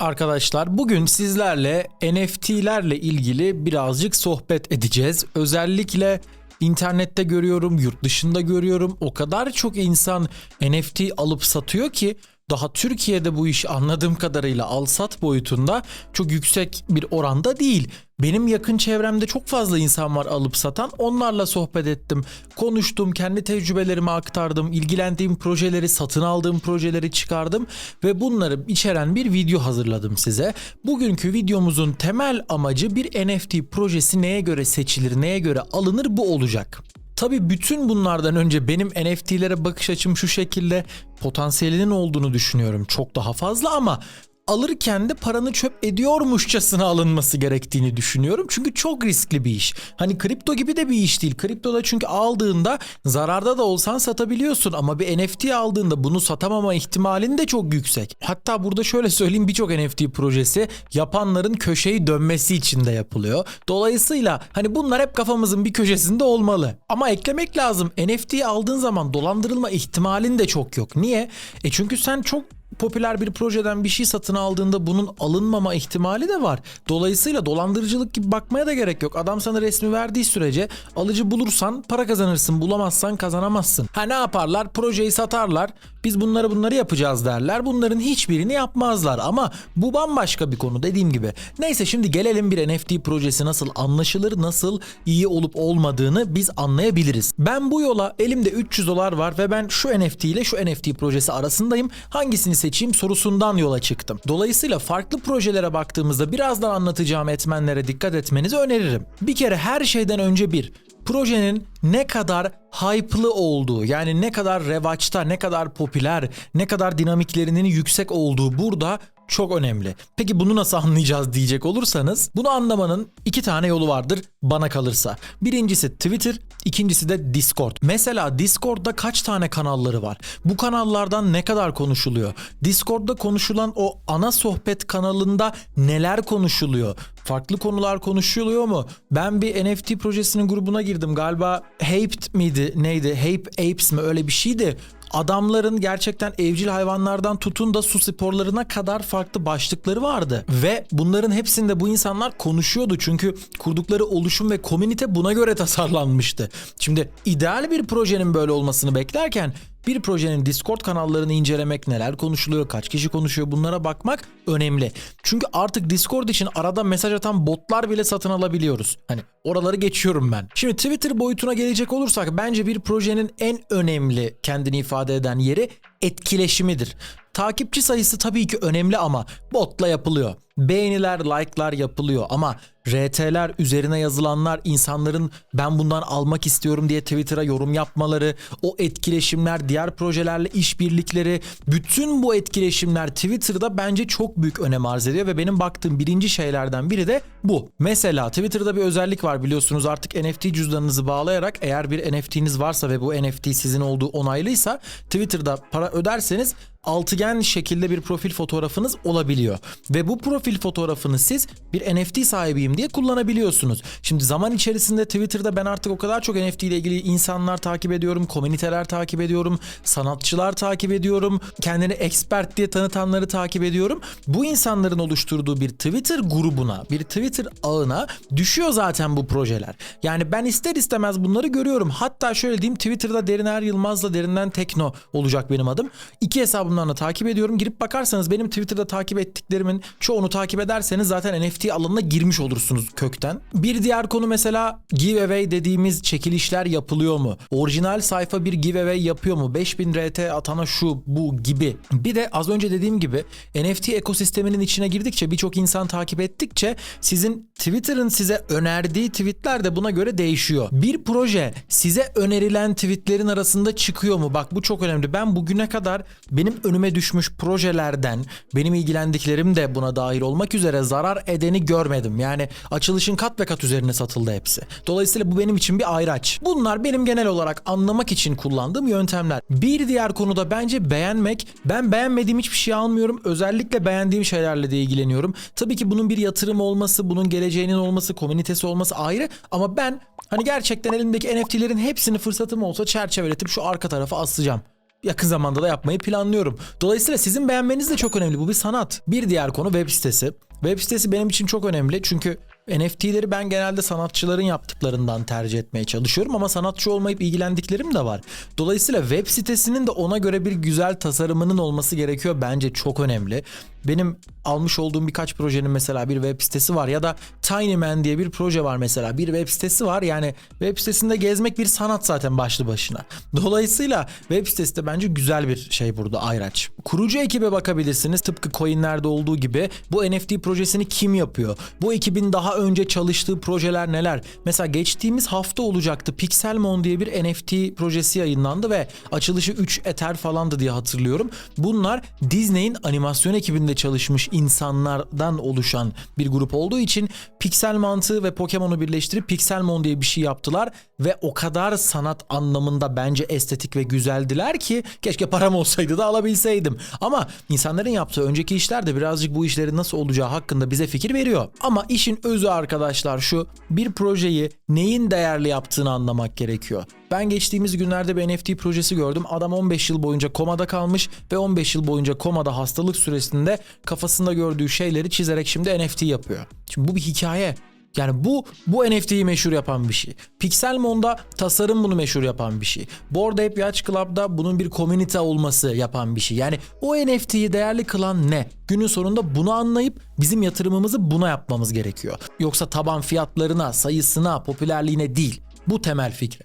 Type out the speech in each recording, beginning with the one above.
Arkadaşlar bugün sizlerle NFT'lerle ilgili birazcık sohbet edeceğiz. Özellikle internette görüyorum, yurt dışında görüyorum. O kadar çok insan NFT alıp satıyor ki daha Türkiye'de bu iş anladığım kadarıyla al sat boyutunda çok yüksek bir oranda değil. Benim yakın çevremde çok fazla insan var alıp satan. Onlarla sohbet ettim. Konuştum, kendi tecrübelerimi aktardım. ilgilendiğim projeleri, satın aldığım projeleri çıkardım ve bunları içeren bir video hazırladım size. Bugünkü videomuzun temel amacı bir NFT projesi neye göre seçilir, neye göre alınır bu olacak. Tabii bütün bunlardan önce benim NFT'lere bakış açım şu şekilde. Potansiyelinin olduğunu düşünüyorum. Çok daha fazla ama alırken de paranı çöp ediyormuşçasına alınması gerektiğini düşünüyorum. Çünkü çok riskli bir iş. Hani kripto gibi de bir iş değil. Kriptoda çünkü aldığında zararda da olsan satabiliyorsun ama bir NFT aldığında bunu satamama ihtimalin de çok yüksek. Hatta burada şöyle söyleyeyim birçok NFT projesi yapanların köşeyi dönmesi için de yapılıyor. Dolayısıyla hani bunlar hep kafamızın bir köşesinde olmalı. Ama eklemek lazım. NFT'yi aldığın zaman dolandırılma ihtimalin de çok yok. Niye? E çünkü sen çok popüler bir projeden bir şey satın aldığında bunun alınmama ihtimali de var. Dolayısıyla dolandırıcılık gibi bakmaya da gerek yok. Adam sana resmi verdiği sürece alıcı bulursan para kazanırsın, bulamazsan kazanamazsın. Ha ne yaparlar? Projeyi satarlar. Biz bunları bunları yapacağız derler. Bunların hiçbirini yapmazlar ama bu bambaşka bir konu dediğim gibi. Neyse şimdi gelelim bir NFT projesi nasıl anlaşılır, nasıl iyi olup olmadığını biz anlayabiliriz. Ben bu yola elimde 300 dolar var ve ben şu NFT ile şu NFT projesi arasındayım. Hangisini seçeyim sorusundan yola çıktım. Dolayısıyla farklı projelere baktığımızda birazdan anlatacağım etmenlere dikkat etmenizi öneririm. Bir kere her şeyden önce bir projenin ne kadar hype'lı olduğu yani ne kadar revaçta, ne kadar popüler, ne kadar dinamiklerinin yüksek olduğu burada çok önemli. Peki bunu nasıl anlayacağız diyecek olursanız bunu anlamanın iki tane yolu vardır bana kalırsa. Birincisi Twitter, ikincisi de Discord. Mesela Discord'da kaç tane kanalları var? Bu kanallardan ne kadar konuşuluyor? Discord'da konuşulan o ana sohbet kanalında neler konuşuluyor? Farklı konular konuşuluyor mu? Ben bir NFT projesinin grubuna girdim. Galiba Hyped miydi? Neydi? Hype Apes mi? Öyle bir şeydi adamların gerçekten evcil hayvanlardan tutun da su sporlarına kadar farklı başlıkları vardı. Ve bunların hepsinde bu insanlar konuşuyordu. Çünkü kurdukları oluşum ve komünite buna göre tasarlanmıştı. Şimdi ideal bir projenin böyle olmasını beklerken bir projenin Discord kanallarını incelemek, neler konuşuluyor, kaç kişi konuşuyor bunlara bakmak önemli. Çünkü artık Discord için arada mesaj atan botlar bile satın alabiliyoruz. Hani oraları geçiyorum ben. Şimdi Twitter boyutuna gelecek olursak bence bir projenin en önemli kendini ifade eden yeri etkileşimidir. Takipçi sayısı tabii ki önemli ama botla yapılıyor. Beğeniler, like'lar yapılıyor ama RT'ler üzerine yazılanlar insanların ben bundan almak istiyorum diye Twitter'a yorum yapmaları, o etkileşimler, diğer projelerle işbirlikleri, bütün bu etkileşimler Twitter'da bence çok büyük önem arz ediyor ve benim baktığım birinci şeylerden biri de bu. Mesela Twitter'da bir özellik var biliyorsunuz artık NFT cüzdanınızı bağlayarak eğer bir NFT'niz varsa ve bu NFT sizin olduğu onaylıysa Twitter'da para öderseniz altıgen şekilde bir profil fotoğrafınız olabiliyor. Ve bu profil fotoğrafını siz bir NFT sahibiyim diye kullanabiliyorsunuz. Şimdi zaman içerisinde Twitter'da ben artık o kadar çok NFT ile ilgili insanlar takip ediyorum, komüniteler takip ediyorum, sanatçılar takip ediyorum, kendini expert diye tanıtanları takip ediyorum. Bu insanların oluşturduğu bir Twitter grubuna, bir Twitter ağına düşüyor zaten bu projeler. Yani ben ister istemez bunları görüyorum. Hatta şöyle diyeyim Twitter'da Derin Er Yılmaz'la Derinden Tekno olacak benim adım. İki hesabımdan da takip ediyorum. Girip bakarsanız benim Twitter'da takip ettiklerimin çoğunu takip ederseniz zaten NFT alanına girmiş olursunuz kökten. Bir diğer konu mesela giveaway dediğimiz çekilişler yapılıyor mu? Orijinal sayfa bir giveaway yapıyor mu? 5000 RT atana şu bu gibi. Bir de az önce dediğim gibi NFT ekosisteminin içine girdikçe birçok insan takip ettikçe sizin Twitter'ın size önerdiği tweetler de buna göre değişiyor. Bir proje size önerilen tweetlerin arasında çıkıyor mu? Bak bu çok önemli. Ben bugüne kadar benim önüme düşmüş projelerden benim ilgilendiklerim de buna dahil olmak üzere zarar edeni görmedim. Yani açılışın kat ve kat üzerine satıldı hepsi. Dolayısıyla bu benim için bir ayraç. Bunlar benim genel olarak anlamak için kullandığım yöntemler. Bir diğer konuda bence beğenmek. Ben beğenmediğim hiçbir şey almıyorum. Özellikle beğendiğim şeylerle de ilgileniyorum. Tabii ki bunun bir yatırım olması, bunun geleceğinin olması, komünitesi olması ayrı ama ben hani gerçekten elimdeki NFT'lerin hepsini fırsatım olsa çerçeveletip şu arka tarafa asacağım. Yakın zamanda da yapmayı planlıyorum. Dolayısıyla sizin beğenmeniz de çok önemli. Bu bir sanat. Bir diğer konu web sitesi. Web sitesi benim için çok önemli çünkü NFT'leri ben genelde sanatçıların yaptıklarından tercih etmeye çalışıyorum ama sanatçı olmayıp ilgilendiklerim de var. Dolayısıyla web sitesinin de ona göre bir güzel tasarımının olması gerekiyor bence çok önemli. Benim almış olduğum birkaç projenin mesela bir web sitesi var ya da Tiny Man diye bir proje var mesela bir web sitesi var yani web sitesinde gezmek bir sanat zaten başlı başına. Dolayısıyla web sitesi de bence güzel bir şey burada ayraç. Kurucu ekibe bakabilirsiniz tıpkı coinlerde olduğu gibi bu NFT projesini kim yapıyor? Bu ekibin daha önce çalıştığı projeler neler? Mesela geçtiğimiz hafta olacaktı Pixelmon diye bir NFT projesi yayınlandı ve açılışı 3 Ether falandı diye hatırlıyorum. Bunlar Disney'in animasyon ekibinde çalışmış insanlardan oluşan bir grup olduğu için piksel mantığı ve Pokemon'u birleştirip Pixelmon diye bir şey yaptılar ve o kadar sanat anlamında bence estetik ve güzeldiler ki keşke param olsaydı da alabilseydim. Ama insanların yaptığı önceki işler de birazcık bu işlerin nasıl olacağı hakkında bize fikir veriyor. Ama işin özü arkadaşlar şu bir projeyi neyin değerli yaptığını anlamak gerekiyor. Ben geçtiğimiz günlerde bir NFT projesi gördüm. Adam 15 yıl boyunca komada kalmış ve 15 yıl boyunca komada hastalık süresinde kafasında gördüğü şeyleri çizerek şimdi NFT yapıyor. Şimdi bu bir hikaye. Yani bu bu NFT'yi meşhur yapan bir şey. Pixelmon'da tasarım bunu meşhur yapan bir şey. Bored Ape Yacht Club'da bunun bir komünite olması yapan bir şey. Yani o NFT'yi değerli kılan ne? Günün sonunda bunu anlayıp bizim yatırımımızı buna yapmamız gerekiyor. Yoksa taban fiyatlarına, sayısına, popülerliğine değil. Bu temel fikri.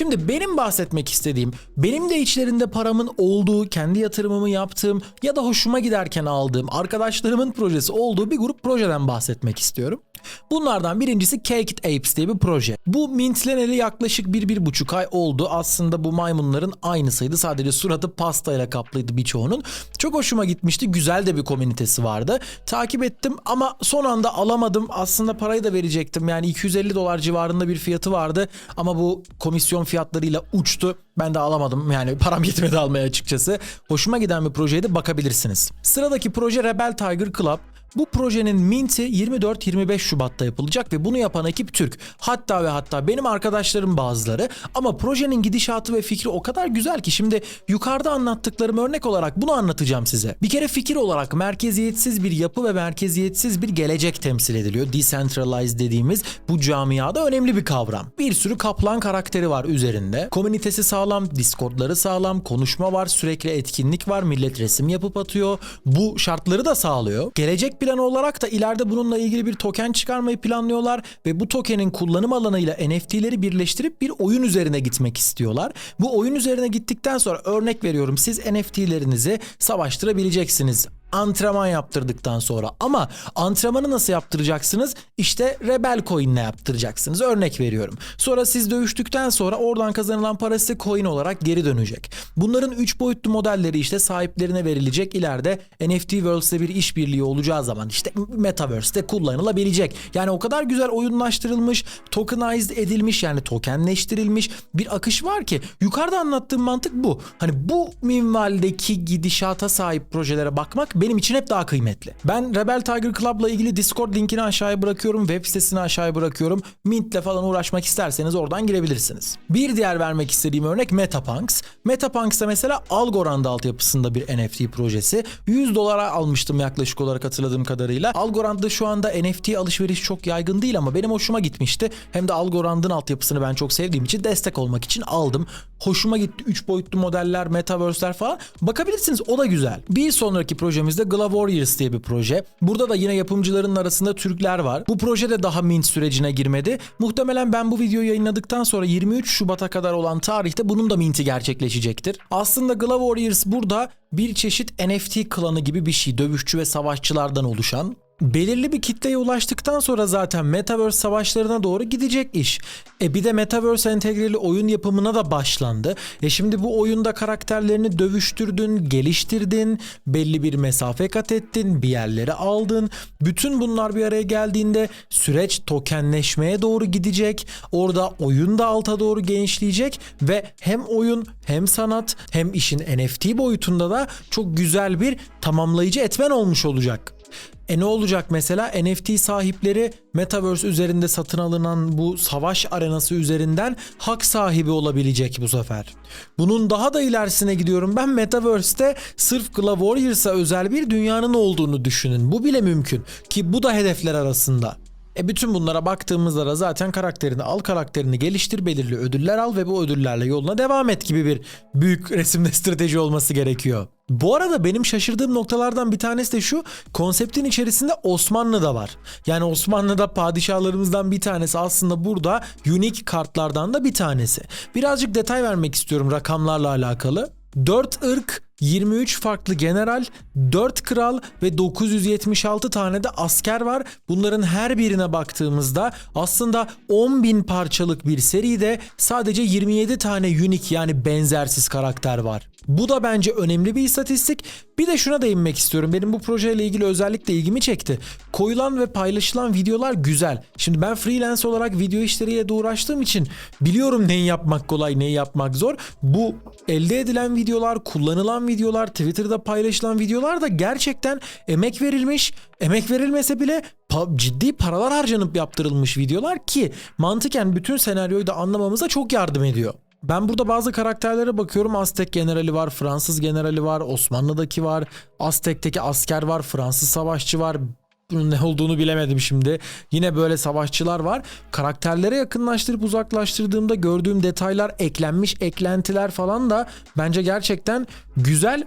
Şimdi benim bahsetmek istediğim, benim de içlerinde paramın olduğu, kendi yatırımımı yaptığım ya da hoşuma giderken aldığım, arkadaşlarımın projesi olduğu bir grup projeden bahsetmek istiyorum. Bunlardan birincisi Caked Apes diye bir proje. Bu mintleneli yaklaşık bir, bir buçuk ay oldu. Aslında bu maymunların aynısıydı. Sadece suratı pastayla kaplıydı birçoğunun. Çok hoşuma gitmişti. Güzel de bir komünitesi vardı. Takip ettim ama son anda alamadım. Aslında parayı da verecektim. Yani 250 dolar civarında bir fiyatı vardı. Ama bu komisyon fiyatlarıyla uçtu. Ben de alamadım. Yani param yetmedi almaya açıkçası. Hoşuma giden bir projeydi bakabilirsiniz. Sıradaki proje Rebel Tiger Club. Bu projenin minti 24-25 Şubat'ta yapılacak ve bunu yapan ekip Türk. Hatta ve hatta benim arkadaşlarım bazıları ama projenin gidişatı ve fikri o kadar güzel ki şimdi yukarıda anlattıklarım örnek olarak bunu anlatacağım size. Bir kere fikir olarak merkeziyetsiz bir yapı ve merkeziyetsiz bir gelecek temsil ediliyor. Decentralized dediğimiz bu camiada önemli bir kavram. Bir sürü kaplan karakteri var üzerinde. Komünitesi sağlam, discordları sağlam, konuşma var, sürekli etkinlik var, millet resim yapıp atıyor. Bu şartları da sağlıyor. Gelecek planı olarak da ileride bununla ilgili bir token çıkarmayı planlıyorlar ve bu tokenin kullanım alanıyla NFT'leri birleştirip bir oyun üzerine gitmek istiyorlar. Bu oyun üzerine gittikten sonra örnek veriyorum siz NFT'lerinizi savaştırabileceksiniz antrenman yaptırdıktan sonra ama antrenmanı nasıl yaptıracaksınız? İşte Rebel Coin'le yaptıracaksınız. Örnek veriyorum. Sonra siz dövüştükten sonra oradan kazanılan para size coin olarak geri dönecek. Bunların 3 boyutlu modelleri işte sahiplerine verilecek. İleride NFT Worlds'te bir işbirliği olacağı zaman işte Metaverse'te kullanılabilecek. Yani o kadar güzel oyunlaştırılmış, tokenized edilmiş yani tokenleştirilmiş bir akış var ki yukarıda anlattığım mantık bu. Hani bu minvaldeki gidişata sahip projelere bakmak benim için hep daha kıymetli. Ben Rebel Tiger Club'la ilgili Discord linkini aşağıya bırakıyorum. Web sitesini aşağıya bırakıyorum. Mint'le falan uğraşmak isterseniz oradan girebilirsiniz. Bir diğer vermek istediğim örnek Metapunks. Metapunks da mesela Algorand altyapısında bir NFT projesi. 100 dolara almıştım yaklaşık olarak hatırladığım kadarıyla. Algorand'da şu anda NFT alışveriş çok yaygın değil ama benim hoşuma gitmişti. Hem de Algorand'ın altyapısını ben çok sevdiğim için destek olmak için aldım. Hoşuma gitti. 3 boyutlu modeller, metaverse'ler falan. Bakabilirsiniz o da güzel. Bir sonraki projemizde Glove Warriors diye bir proje. Burada da yine yapımcıların arasında Türkler var. Bu proje de daha mint sürecine girmedi. Muhtemelen ben bu videoyu yayınladıktan sonra 23 Şubat'a kadar olan tarihte bunun da minti gerçekleşecektir. Aslında Glove Warriors burada bir çeşit NFT klanı gibi bir şey. Dövüşçü ve savaşçılardan oluşan belirli bir kitleye ulaştıktan sonra zaten Metaverse savaşlarına doğru gidecek iş. E bir de Metaverse entegreli oyun yapımına da başlandı. E şimdi bu oyunda karakterlerini dövüştürdün, geliştirdin, belli bir mesafe kat ettin, bir yerlere aldın. Bütün bunlar bir araya geldiğinde süreç tokenleşmeye doğru gidecek. Orada oyun da alta doğru genişleyecek ve hem oyun hem sanat hem işin NFT boyutunda da çok güzel bir tamamlayıcı etmen olmuş olacak. E ne olacak mesela NFT sahipleri Metaverse üzerinde satın alınan bu savaş arenası üzerinden hak sahibi olabilecek bu sefer. Bunun daha da ilerisine gidiyorum. Ben Metaverse'te sırf Warriors'a özel bir dünyanın olduğunu düşünün. Bu bile mümkün ki bu da hedefler arasında. E bütün bunlara baktığımızda da zaten karakterini al, karakterini geliştir, belirli ödüller al ve bu ödüllerle yoluna devam et gibi bir büyük resimde strateji olması gerekiyor. Bu arada benim şaşırdığım noktalardan bir tanesi de şu. Konseptin içerisinde Osmanlı da var. Yani Osmanlı'da padişahlarımızdan bir tanesi aslında burada unique kartlardan da bir tanesi. Birazcık detay vermek istiyorum rakamlarla alakalı. 4 ırk, 23 farklı general, 4 kral ve 976 tane de asker var. Bunların her birine baktığımızda aslında 10 bin parçalık bir seride sadece 27 tane unique yani benzersiz karakter var. Bu da bence önemli bir istatistik. Bir de şuna değinmek istiyorum. Benim bu projeyle ilgili özellikle ilgimi çekti. Koyulan ve paylaşılan videolar güzel. Şimdi ben freelance olarak video işleriyle de uğraştığım için biliyorum neyi yapmak kolay, neyi yapmak zor. Bu elde edilen videolar, kullanılan videolar, Twitter'da paylaşılan videolar da gerçekten emek verilmiş. Emek verilmese bile ciddi paralar harcanıp yaptırılmış videolar ki mantıken bütün senaryoyu da anlamamıza çok yardım ediyor. Ben burada bazı karakterlere bakıyorum. Aztek generali var, Fransız generali var, Osmanlı'daki var, Aztek'teki asker var, Fransız savaşçı var. Bunun ne olduğunu bilemedim şimdi. Yine böyle savaşçılar var. Karakterlere yakınlaştırıp uzaklaştırdığımda gördüğüm detaylar, eklenmiş eklentiler falan da bence gerçekten güzel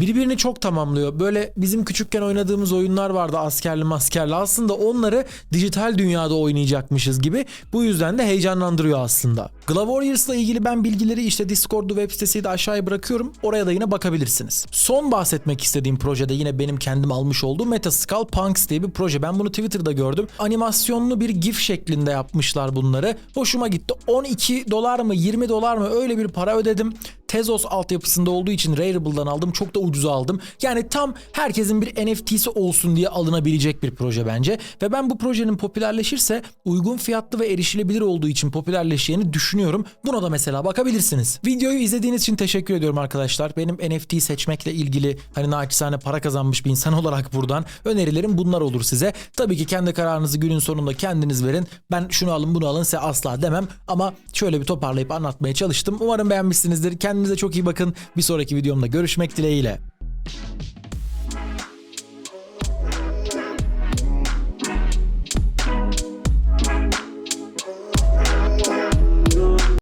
birbirini çok tamamlıyor. Böyle bizim küçükken oynadığımız oyunlar vardı askerli maskerli. Aslında onları dijital dünyada oynayacakmışız gibi. Bu yüzden de heyecanlandırıyor aslında. Glove Warriors'la ilgili ben bilgileri işte Discord'u web sitesi de aşağıya bırakıyorum. Oraya da yine bakabilirsiniz. Son bahsetmek istediğim projede yine benim kendim almış olduğum Metaskull Punks diye bir proje. Ben bunu Twitter'da gördüm. Animasyonlu bir GIF şeklinde yapmışlar bunları. Hoşuma gitti. 12 dolar mı 20 dolar mı öyle bir para ödedim. Tezos altyapısında olduğu için Rareable'dan aldım. Çok da ucuza aldım. Yani tam herkesin bir NFT'si olsun diye alınabilecek bir proje bence. Ve ben bu projenin popülerleşirse uygun fiyatlı ve erişilebilir olduğu için popülerleşeceğini düşünüyorum. Buna da mesela bakabilirsiniz. Videoyu izlediğiniz için teşekkür ediyorum arkadaşlar. Benim NFT seçmekle ilgili hani naçizane para kazanmış bir insan olarak buradan önerilerim bunlar olur size. Tabii ki kendi kararınızı günün sonunda kendiniz verin. Ben şunu alın bunu alın size asla demem. Ama şöyle bir toparlayıp anlatmaya çalıştım. Umarım beğenmişsinizdir. Kendinize çok iyi bakın. Bir sonraki videomda görüşmek dileğiyle.